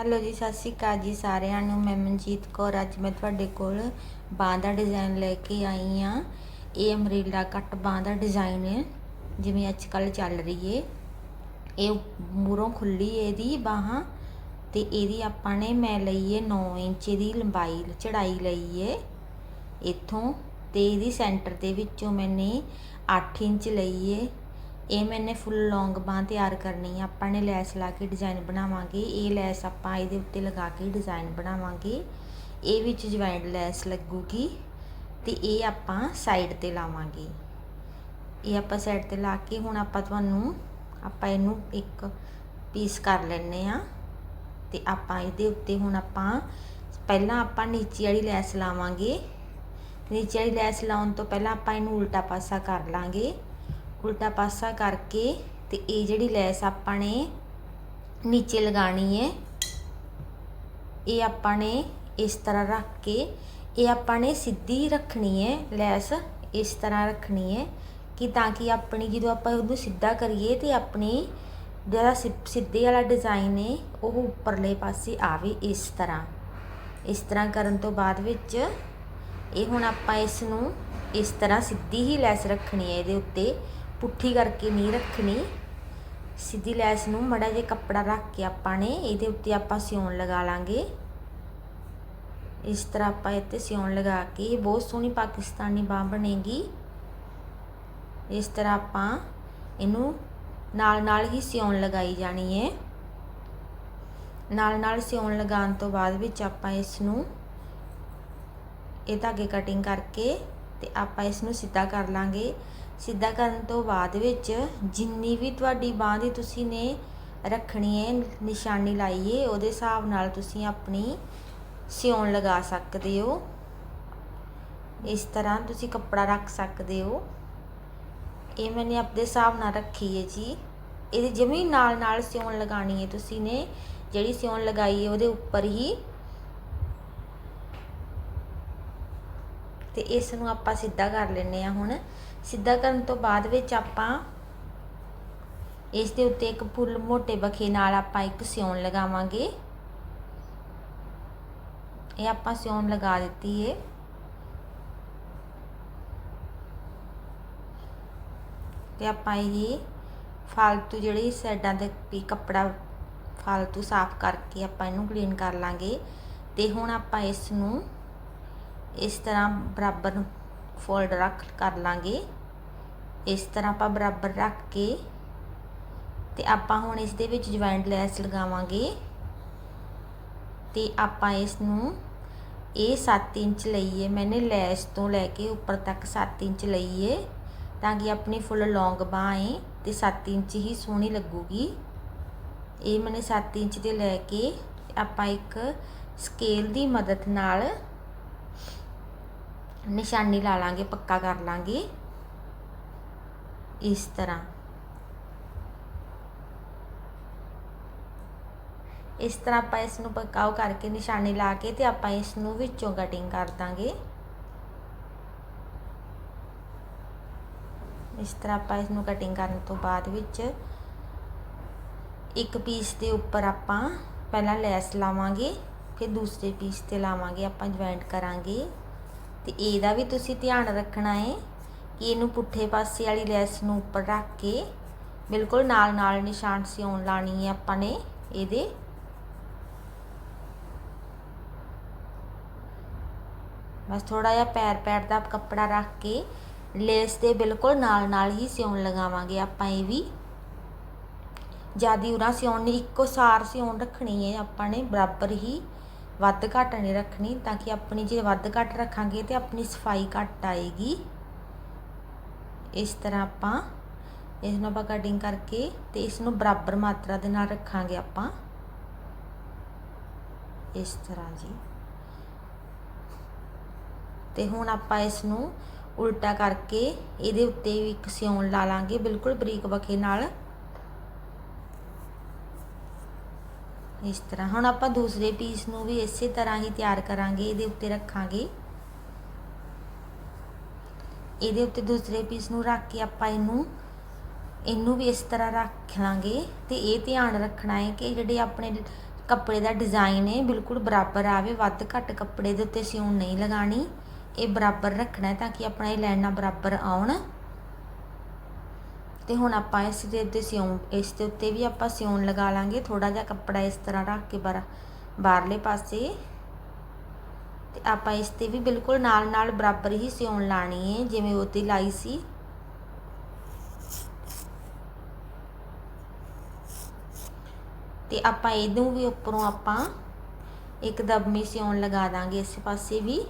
Hello ਜੀ, ਸਤਿ ਸ਼੍ਰੀ ਅਕਾਲ ਜੀ ਸਾਰਿਆਂ ਨੂੰ। ਮੈਂ ਮਨਜੀਤ ਕੌਰ। ਅੱਜ ਮੈਂ ਤੁਹਾਡੇ ਕੋਲ ਬਾਂਹ ਦਾ ਡਿਜ਼ਾਈਨ ਲੈ ਕੇ ਆਈ ਆ ਇਹ ਅਮਰੀਲਾ ਕੱਟ ਬਾਂਹ ਦਾ ਡਿਜ਼ਾਈਨ ਹੈ, ਜਿਵੇਂ ਅੱਜ ਕੱਲ ਚੱਲ ਰਹੀ ਏ ਇਹ ਮੂਰੋਂ ਖੁੱਲੀ ਇਹਦੀ ਬਾਹਾਂ ਤੇ ਇਹਦੀ ਆਪਾਂ ਨੇ ਮੈਂ ਲਈ ਏ 9 ਇੰਚ ਦੀ ਲੰਬਾਈ, ਚੜਾਈ ਲਈ ਏ ਇੱਥੋਂ ਤੇ ਇਹਦੀ ਸੈਂਟਰ ਦੇ ਵਿੱਚੋਂ ਮੈਨੇ 8 ਇੰਚ ਲਈ ਏ ਇਹ ਮੈਨੇ ਫੁੱਲ ਲੌਂਗ ਬਾਂਹ ਤਿਆਰ ਕਰਨੀ ਆ। ਆਪਾਂ ਨੇ ਲੈਸ ਲਾ ਕੇ ਡਿਜ਼ਾਈਨ ਬਣਾਵਾਂਗੇ। ਇਹ ਲੈਸ ਆਪਾਂ ਇਹਦੇ ਉੱਤੇ ਲਗਾ ਕੇ ਡਿਜ਼ਾਈਨ ਬਣਾਵਾਂਗੇ। ਇਹ ਵਿੱਚ ਜੁਆਇੰਟ ਲੈਸ ਲੱਗੂਗੀ ਤੇ ਇਹ ਆਪਾਂ ਸਾਈਡ ਤੇ ਲਾਵਾਂਗੇ। ਇਹ ਆਪਾਂ ਸਾਈਡ ਤੇ ਲਾ ਕੇ ਹੁਣ ਆਪਾਂ ਤੁਹਾਨੂੰ, ਆਪਾਂ ਇਹਨੂੰ ਇੱਕ ਪੀਸ ਕਰ ਲੈਣੇ ਆ। ਤੇ ਆਪਾਂ ਇਹਦੇ ਉੱਤੇ ਹੁਣ ਆਪਾਂ, ਪਹਿਲਾਂ ਆਪਾਂ ਨੀਚੇ ਵਾਲੀ ਲੈਸ ਲਾਵਾਂਗੇ। ਨੀਚੇ ਵਾਲੀ ਲੈਸ ਲਾਉਣ ਤੋਂ ਪਹਿਲਾਂ ਆਪਾਂ ਇਹਨੂੰ ਉਲਟਾ ਪਾਸਾ ਕਰ ਲਾਂਗੇ। ਉਲਟਾ ਪਾਸਾ ਕਰਕੇ ਤੇ ਇਹ ਜਿਹੜੀ ਲੈਸ ਆਪਾਂ ਨੇ ਨੀਚੇ ਲਗਾਣੀ ਹੈ, ਇਹ ਆਪਾਂ ਨੇ ਇਸ ਤਰ੍ਹਾਂ ਰੱਖ ਕੇ, ਇਹ ਆਪਾਂ ਨੇ ਸਿੱਧੀ ਰੱਖਣੀ ਹੈ ਲੈਸ, ਇਸ ਤਰ੍ਹਾਂ ਰੱਖਣੀ ਹੈ ਕਿ ਤਾਂ ਕਿ ਆਪਣੀ ਜਦੋਂ ਆਪਾਂ ਉਹਨੂੰ ਸਿੱਧਾ ਕਰੀਏ ਤੇ ਆਪਣੀ ਜਿਹੜਾ ਸਿੱਧੇ ਵਾਲਾ ਡਿਜ਼ਾਈਨ ਹੈ, ਉਹ ਉੱਪਰਲੇ ਪਾਸੇ ਆਵੇ ਇਸ ਤਰ੍ਹਾਂ। ਇਸ ਤਰ੍ਹਾਂ ਕਰਨ ਤੋਂ ਬਾਅਦ ਵਿੱਚ ਇਹ ਹੁਣ ਆਪਾਂ ਇਸ ਨੂੰ ਇਸ ਤਰ੍ਹਾਂ ਸਿੱਧੀ ਹੀ ਲੈਸ ਰੱਖਣੀ ਹੈ ਇਹਦੇ ਉੱਤੇ। ਪੁੱਠੀ ਕਰਕੇ ਨਹੀਂ ਰੱਖਣੀ। ਸਿੱਧੀ ਲੈਸ ਨੂੰ ਮੜਾ ਜੇ ਕੱਪੜਾ ਰੱਖ ਕੇ ਆਪਾਂ ਨੇ ਇਹਦੇ ਉੱਤੇ ਆਪਾਂ ਸਿਉਣ ਲਗਾ ਲਾਂਗੇ। ਇਸ ਤਰ੍ਹਾਂ ਆਪਾਂ ਇੱਥੇ ਸਿਉਣ ਲਗਾ ਕੇ ਬਹੁਤ ਸੋਹਣੀ ਪਾਕਿਸਤਾਨੀ ਬਾਹ ਬਣੇਗੀ। ਇਸ ਤਰ੍ਹਾਂ ਆਪਾਂ ਇਹਨੂੰ ਨਾਲ ਨਾਲ ਹੀ ਸਿਉਣ ਲਗਾਈ ਜਾਣੀ ਹੈ ਨਾਲ ਨਾਲ ਸਿਉਣ ਲਗਾਉਣ ਤੋਂ ਬਾਅਦ ਵਿੱਚ ਆਪਾਂ ਇਸ ਨੂੰ ਇਹ ਧਾਗੇ ਕਟਿੰਗ ਕਰਕੇ ਤੇ ਆਪਾਂ ਇਸ ਨੂੰ ਸਿੱਧਾ ਕਰ ਲਾਂਗੇ। ਸਿੱਧਾ ਕਰਨ ਤੋਂ ਬਾਅਦ ਵਿੱਚ ਜਿੰਨੀ ਵੀ ਤੁਹਾਡੀ ਬਾਂਹ ਦੀ ਤੁਸੀਂ ਨੇ ਰੱਖਣੀ ਹੈ, ਨਿਸ਼ਾਨੀ ਲਾਈਏ, ਉਹਦੇ ਹਿਸਾਬ ਨਾਲ ਤੁਸੀਂ ਆਪਣੀ ਸਿਉਣ ਲਗਾ ਸਕਦੇ ਹੋ। ਇਸ ਤਰ੍ਹਾਂ ਤੁਸੀਂ ਕੱਪੜਾ ਰੱਖ ਸਕਦੇ ਹੋ। ਇਹ ਮੈਨੇ ਆਪਣੇ ਹਿਸਾਬ ਨਾਲ ਰੱਖੀ ਹੈ ਜੀ। ਇਹਦੇ ਜਮੀ ਨਾਲ ਨਾਲ ਸਿਉਣ ਲਗਾਣੀ ਹੈ ਤੁਸੀਂ ਨੇ। ਜਿਹੜੀ ਸਿਉਣ ਲਗਾਈ ਹੈ, ਉਹਦੇ ਉੱਪਰ ਹੀ ਤੇ ਇਸ ਨੂੰ ਆਪਾਂ ਸਿੱਧਾ ਕਰ ਲੈਨੇ ਆ ਹੁਣ। ਸਿੱਧਾ ਕਰਨ ਤੋਂ ਬਾਅਦ ਵਿੱਚ ਆਪਾਂ ਇਸ ਦੇ ਉੱਤੇ ਇੱਕ ਫੁੱਲ ਮੋਟੇ ਬਖੇ ਨਾਲ ਆਪਾਂ ਇੱਕ ਸਿਉਣ ਲਗਾਵਾਂਗੇ। ਇਹ ਆਪਾਂ ਸਿਉਣ ਲਗਾ ਦਿੱਤੀ ਏ। ਤੇ ਆਪਾਂ ਇਹ ਫਾਲਤੂ ਜਿਹੜੀ ਸਾਈਡਾਂ ਦੇ ਵੀ ਕੱਪੜਾ ਫਾਲਤੂ ਸਾਫ਼ ਕਰਕੇ ਆਪਾਂ ਇਹਨੂੰ ਕਲੀਨ ਕਰ ਲਾਂਗੇ। ਤੇ ਹੁਣ ਆਪਾਂ ਇਸ ਨੂੰ ਇਸ ਤਰ੍ਹਾਂ ਬਰਾਬਰ ਨੂੰ ਫੋਲਡ ਰੱਖ, ਕਰ ਲਾਂਗੇ। ਇਸ ਤਰ੍ਹਾਂ ਆਪਾਂ ਬਰਾਬਰ ਰੱਖ ਕੇ ਤੇ ਆਪਾਂ ਹੁਣ ਇਸ ਦੇ ਵਿੱਚ ਜੁਆਇੰਟ ਲੈਸ ਲਗਾਵਾਂਗੇ। ਤੇ ਆਪਾਂ ਇਸ ਨੂੰ ਇਹ 7 ਇੰਚ ਲਈਏ। ਮੈਨੇ ਲੈਸ ਤੋਂ ਲੈ ਕੇ ਉੱਪਰ ਤੱਕ 7 ਇੰਚ ਲਈਏ ਤਾਂ ਕਿ ਆਪਣੀ ਫੁੱਲ ਲੌਂਗ ਬਾਹ ਹੈ ਤੇ 7 ਇੰਚ ਹੀ ਸੋਹਣੀ ਲੱਗੂਗੀ। ਇਹ ਮੈਨੇ 7 ਇੰਚ ਤੇ ਲੈ ਕੇ ਆਪਾਂ ਇੱਕ ਸਕੇਲ ਦੀ ਮਦਦ ਨਾਲ ਨਿਸ਼ਾਨੀ ਲਾ ਲਾਂਗੇ ਪੱਕਾ ਕਰ ਲਾਂਗੇ ਇਸ ਤਰ੍ਹਾਂ ਇਸ ਤਰ੍ਹਾਂ ਆਪਾਂ ਇਸ ਨੂੰ ਪੱਕਾਓ ਕਰਕੇ ਨਿਸ਼ਾਨੀ ਲਾ ਕੇ ਤੇ ਆਪਾਂ ਇਸ ਨੂੰ ਵਿੱਚੋਂ ਕਟਿੰਗ ਕਰ ਦਾਂਗੇ ਇਸ ਤਰ੍ਹਾਂ ਆਪਾਂ ਇਸ ਨੂੰ ਕਟਿੰਗ ਕਰਨ ਤੋਂ ਬਾਅਦ ਵਿੱਚ ਇੱਕ ਪੀਸ ਦੇ ਉੱਪਰ ਆਪਾਂ ਪਹਿਲਾਂ ਲੈਸ ਲਾਵਾਂਗੇ ਫਿਰ ਦੂਸਰੇ ਪੀਸ ਤੇ ਲਾਵਾਂਗੇ ਆਪਾਂ ਜੁਆਇੰਟ ਕਰਾਂਗੇ ਤੇ ਇਹਦਾ ਵੀ ਤੁਸੀਂ ਧਿਆਨ ਰੱਖਣਾ ਹੈ ਕਿ ਇਹਨੂੰ ਪੁੱਠੇ ਪਾਸੇ ਵਾਲੀ ਲੈਸ ਨੂੰ ਉੱਪਰ ਰੱਖ ਕੇ ਬਿਲਕੁਲ ਨਾਲ ਨਾਲ ਨਿਸ਼ਾਨ ਸਿਉਣ ਲਾਣੀ ਹੈ ਆਪਾਂ ਨੇ ਇਹਦੇ। ਬਸ ਥੋੜਾ ਜਿਹਾ ਪੈਰ ਪੈਰ ਦਾ ਕੱਪੜਾ ਰੱਖ ਕੇ ਲੇਸ ਦੇ ਬਿਲਕੁਲ ਨਾਲ ਨਾਲ ਹੀ ਸਿਉਣ ਲਗਾਵਾਂਗੇ ਆਪਾਂ ਇਹ ਵੀ। ਜਿਆਦੀ ਉਰਾ ਸਿਉਣ ਨਹੀਂ ਇੱਕੋ ਸਾਰ ਸਿਉਣ ਰੱਖਣੀ ਹੈ ਆਪਾਂ ਨੇ, ਬਰਾਬਰ ਹੀ। ਵੱਧ ਘੱਟ ਨਹੀਂ ਰੱਖਣੀ, ਤਾਂ ਕਿ ਆਪਣੀ ਜੇ ਵੱਧ ਘੱਟ ਰੱਖਾਂਗੇ ਤੇ ਆਪਣੀ ਸਫ਼ਾਈ ਘੱਟ ਆਏਗੀ। ਇਸ ਤਰ੍ਹਾਂ ਆਪਾਂ ਇਸ ਨੂੰ ਆਪਾਂ ਕਟਿੰਗ ਕਰਕੇ ਤੇ ਇਸ ਨੂੰ ਬਰਾਬਰ ਮਾਤਰਾ ਦੇ ਨਾਲ ਰੱਖਾਂਗੇ ਆਪਾਂ। ਇਸ ਤਰ੍ਹਾਂ ਜੀ। ਤੇ ਹੁਣ ਆਪਾਂ ਇਸ ਨੂੰ ਉਲਟਾ ਕਰਕੇ ਇਹਦੇ ਉੱਤੇ ਵੀ ਇੱਕ ਸਿਉਣ ਲਾ ਲਾਂਗੇ, ਬਿਲਕੁਲ ਬਰੀਕ ਬਖੇ ਨਾਲ। ਇਸ ਤਰ੍ਹਾਂ। ਹੁਣ ਆਪਾਂ ਦੂਸਰੇ ਪੀਸ ਨੂੰ ਵੀ ਇਸੇ ਤਰ੍ਹਾਂ ਹੀ ਤਿਆਰ ਕਰਾਂਗੇ, ਇਹਦੇ ਉੱਤੇ ਰੱਖਾਂਗੇ। ਇਹਦੇ ਉੱਤੇ ਦੂਸਰੇ ਪੀਸ ਨੂੰ ਰੱਖ ਕੇ ਆਪਾਂ ਇਹਨੂੰ ਇਹਨੂੰ ਵੀ ਇਸ ਤਰ੍ਹਾਂ ਰੱਖ ਲਾਂਗੇ। ਤੇ ਇਹ ਧਿਆਨ ਰੱਖਣਾ ਹੈ ਕਿ ਜਿਹੜੇ ਆਪਣੇ ਕੱਪੜੇ ਦਾ ਡਿਜ਼ਾਈਨ ਹੈ, ਬਿਲਕੁਲ ਬਰਾਬਰ ਆਵੇ। ਵੱਧ ਘੱਟ ਕੱਪੜੇ ਦੇ ਉੱਤੇ ਸਿਉਣ ਨਹੀਂ ਲਗਾਣੀ ਇਹ ਬਰਾਬਰ ਰੱਖਣਾ ਤਾਂ ਕਿ ਆਪਣਾ ਇਹ ਲਾਈਨਾਂ ਬਰਾਬਰ ਆਉਣ। ਤੇ ਹੁਣ ਆਪਾਂ ਇਸ ਦੇ ਉੱਤੇ ਸਿਉਣ ਇਸ ਦੇ ਉੱਤੇ ਵੀ ਆਪਾਂ ਸਿਉਣ ਲਗਾ ਲਾਂਗੇ। ਥੋੜਾ ਜਿਹਾ ਕੱਪੜਾ ਇਸ ਤਰ੍ਹਾਂ ਰੱਖ ਕੇ ਬਾਹਰ, ਬਾਹਰਲੇ ਪਾਸੇ। ਤੇ ਆਪਾਂ ਇਸ ਤੇ ਵੀ ਬਿਲਕੁਲ ਨਾਲ ਨਾਲ ਬਰਾਬਰ ਹੀ ਸਿਉਣ ਲਾਣੀ ਹੈ ਜਿਵੇਂ ਉਹ ਤੇ ਲਾਈ ਸੀ। ਤੇ ਆਪਾਂ ਇਹਨੂੰ ਵੀ ਉੱਪਰੋਂ ਆਪਾਂ ਇੱਕ ਦਬਮੀ ਸਿਉਣ ਲਗਾ ਦਾਂਗੇ ਇਸ ਪਾਸੇ ਵੀ।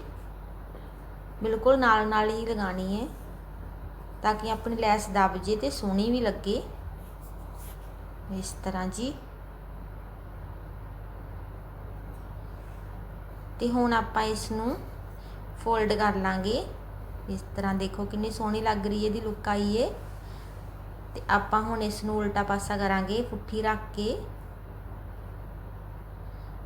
ਬਿਲਕੁਲ ਨਾਲ ਨਾਲ ਹੀ ਲਗਾਣੀ ਹੈ ਤਾਂ ਕਿ ਆਪਣੀ ਲੈਸ ਦਬ ਜੇ ਤੇ ਸੋਹਣੀ ਵੀ ਲੱਗੇ। ਇਸ ਤਰ੍ਹਾਂ ਜੀ। ਤੇ ਹੁਣ ਆਪਾਂ ਇਸ ਨੂੰ ਫੋਲਡ ਕਰ ਲਾਂਗੇ। ਇਸ ਤਰ੍ਹਾਂ ਦੇਖੋ ਕਿੰਨੀ ਸੋਹਣੀ ਲੱਗ ਰਹੀ ਹੈ ਇਹਦੀ ਲੁੱਕ ਆਈ ਏ। ਤੇ ਆਪਾਂ ਹੁਣ ਇਸ ਨੂੰ ਉਲਟਾ ਪਾਸਾ ਕਰਾਂਗੇ ਪੁੱਠੀ ਰੱਖ ਕੇ।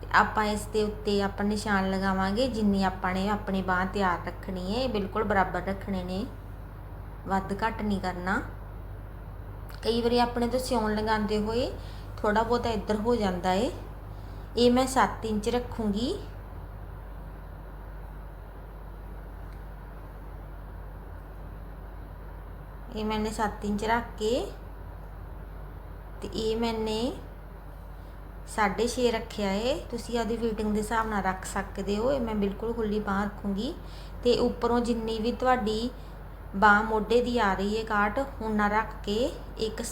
ਤੇ ਆਪਾਂ ਇਸ ਦੇ ਉੱਤੇ ਆਪਾਂ ਨਿਸ਼ਾਨ ਲਗਾਵਾਂਗੇ ਜਿੰਨੀ ਆਪਾਂ ਨੇ ਆਪਣੀ ਬਾਹ ਤਿਆਰ ਰੱਖਣੀ ਹੈ ਇਹ ਬਿਲਕੁਲ ਬਰਾਬਰ ਰੱਖਣੇ ਨੇ। ਵੱਧ ਘੱਟ ਨਹੀਂ ਕਰਨਾ। ਕਈ ਵਾਰੀ ਆਪਣੇ ਤੋਂ ਸਿਉਣ ਲਗਾਉਂਦੇ ਹੋਏ ਥੋੜਾ ਬਹੁਤਾ ਇੱਧਰ ਹੋ ਜਾਂਦਾ ਏ। ਇਹ ਮੈਂ 7 ਇੰਚ ਰੱਖੂੰਗੀ। ਇਹ ਮੈਨੇ 7 ਇੰਚ ਰੱਖ ਕੇ ਤੇ ਇਹ ਮੈਨੇ 6.5 ਰੱਖਿਆ ਏ। ਤੁਸੀਂ ਆਦੀ ਫਿਟਿੰਗ ਦੇ ਹਿਸਾਬ ਨਾਲ ਰੱਖ ਸਕਦੇ ਹੋ। ਇਹ ਮੈਂ ਬਿਲਕੁਲ ਖੁੱਲੀ ਬਾਹ ਰੱਖੂੰਗੀ ਤੇ ਉੱਪਰੋਂ ਜਿੰਨੀ ਵੀ ਤੁਹਾਡੀ ਬਾਂਹ ਮੋਢੇ ਦੀ ਆ ਰਹੀ ਹੈ ਕਾਟ, ਹੁਣ ਨਾ ਰੱਖ ਕੇ ਇੱਕ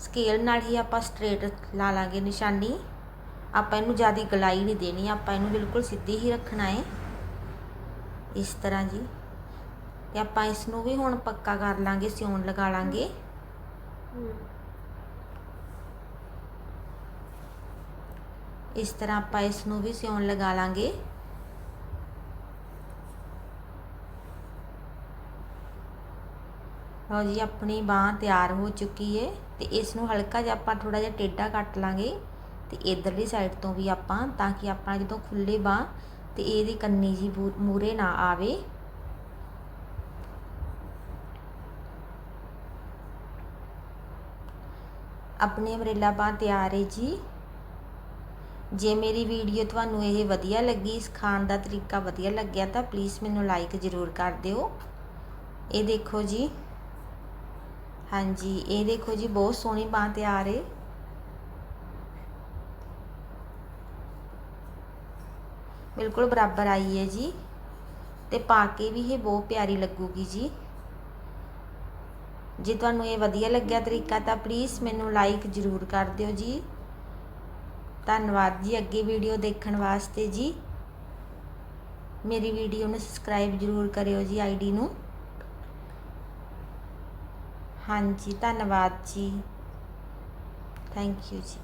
ਸਕੇਲ ਨਾਲ ਹੀ ਆਪਾਂ ਸਟ੍ਰੇਟ ਲਾ ਲਾਂਗੇ ਨਿਸ਼ਾਨੀ। ਆਪਾਂ ਇਹਨੂੰ ਜ਼ਿਆਦਾ ਗਲਾਈ ਨਹੀਂ ਦੇਣੀ, ਆਪਾਂ ਇਹਨੂੰ ਬਿਲਕੁਲ ਸਿੱਧੀ ਹੀ ਰੱਖਣਾ ਹੈ ਇਸ ਤਰ੍ਹਾਂ ਜੀ। ਤੇ ਆਪਾਂ ਇਸ ਨੂੰ ਵੀ ਹੁਣ ਪੱਕਾ ਕਰ ਲਾਂਗੇ, ਸਿਉਣ ਲਗਾ ਲਾਂਗੇ। ਇਸ ਤਰ੍ਹਾਂ ਆਪਾਂ ਇਸ ਨੂੰ ਵੀ ਸਿਉਣ ਲਗਾ ਲਾਂਗੇ। ਲਓ ਜੀ, ਆਪਣੀ ਬਾਹ ਤਿਆਰ ਹੋ ਚੁੱਕੀ ਹੈ ਤੇ ਇਸ ਨੂੰ ਹਲਕਾ ਜਿਹਾ ਆਪਾਂ ਥੋੜਾ ਜਿਹਾ ਟੇਢਾ ਕੱਟ ਲਾਂਗੇ ਤੇ ਇਧਰਲੀ ਸਾਈਡ ਤੋਂ ਵੀ ਆਪਾਂ, ਤਾਂ ਕਿ ਆਪਾਂ ਜਦੋਂ ਖੁੱਲੇ ਬਾਹ ਤੇ ਇਹਦੀ ਕੰਨੀ ਜੀ ਮੂਰੇ ਨਾ ਆਵੇ। ਆਪਣੀ ਅਮਰੇਲਾ ਬਾਹ ਤਿਆਰ ਹੈ ਜੀ। ਜੇ ਮੇਰੀ ਵੀਡੀਓ ਤੁਹਾਨੂੰ ਇਹ ਵਧੀਆ ਲੱਗੀ ਸਿਖਾਉਣ ਦਾ ਤਰੀਕਾ ਵਧੀਆ ਲੱਗਿਆ ਤਾਂ ਪਲੀਜ਼ ਮੈਨੂੰ ਲਾਈਕ ਜ਼ਰੂਰ ਕਰ ਦਿਓ। ਇਹ ਦੇਖੋ ਜੀ ਹਾਂਜੀ, ਇਹ ਦੇਖੋ ਜੀ, ਬਹੁਤ ਸੋਹਣੀ ਬਾਹ ਤਿਆਰ ਹੈ ਬਿਲਕੁਲ ਬਰਾਬਰ ਆਈ ਹੈ ਜੀ। ਤੇ ਪਾ ਕੇ ਵੀ ਇਹ ਬਹੁਤ ਪਿਆਰੀ ਲੱਗੂਗੀ ਜੀ। ਜੇ ਤੁਹਾਨੂੰ ਇਹ ਵਧੀਆ ਲੱਗਿਆ ਤਰੀਕਾ ਤਾਂ ਪਲੀਜ਼ ਮੈਨੂੰ ਲਾਈਕ ਜ਼ਰੂਰ ਕਰ ਦਿਓ ਜੀ। ਧੰਨਵਾਦ ਜੀ ਅੱਗੇ ਵੀਡੀਓ ਦੇਖਣ ਵਾਸਤੇ ਜੀ। ਮੇਰੀ ਵੀਡੀਓ ਨੂੰ ਸਬਸਕ੍ਰਾਈਬ ਜ਼ਰੂਰ ਕਰਿਓ ਜੀ ਆਈਡੀ ਨੂੰ। ਹਾਂਜੀ ਧੰਨਵਾਦ ਜੀ ਥੈਂਕ ਯੂ ਜੀ